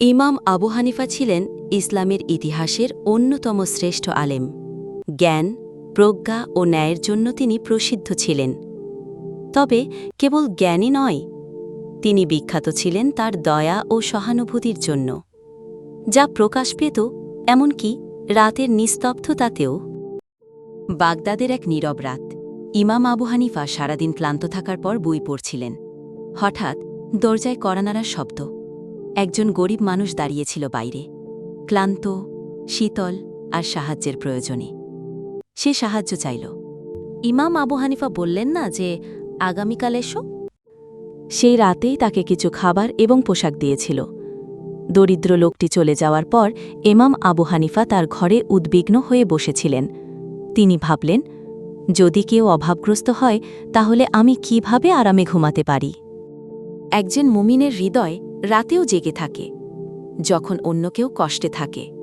ইমাম আবু হানিফা ছিলেন ইসলামের ইতিহাসের অন্যতম শ্রেষ্ঠ আলেম। জ্ঞান, প্রজ্ঞা ও ন্যায়ের জন্য তিনি প্রসিদ্ধ ছিলেন। তবে কেবল জ্ঞানই নয়, তিনি বিখ্যাত ছিলেন তার দয়া ও সহানুভূতির জন্য। যা প্রকাশ পেত, এমনকি রাতের নিস্তব্ধতাতেও। বাগদাদের এক নীরব রাত, ইমাম আবু হানিফা সারাদিন ক্লান্ত থাকার পর বই পড়ছিলেন। হঠাৎ দরজায় করানাড়ার শব্দ। একজন গরিব মানুষ দাঁড়িয়েছিল বাইরে, ক্লান্ত, শীতল আর সাহায্যের প্রয়োজনে। সে সাহায্য চাইল। ইমাম আবু হানিফা বললেন না যে, আগামীকাল এসো। সেই রাতেই তাকে কিছু খাবার এবং পোশাক দিয়েছিল। দরিদ্র লোকটি চলে যাওয়ার পর এমাম আবু হানিফা তার ঘরে উদ্বিগ্ন হয়ে বসেছিলেন। তিনি ভাবলেন, যদি কেউ অভাবগ্রস্ত হয়, তাহলে আমি কীভাবে আরামে ঘুমাতে পারি? একজন মুমিনের হৃদয় রাতেও জেগে থাকে যখন অন্য কেউ কষ্টে থাকে।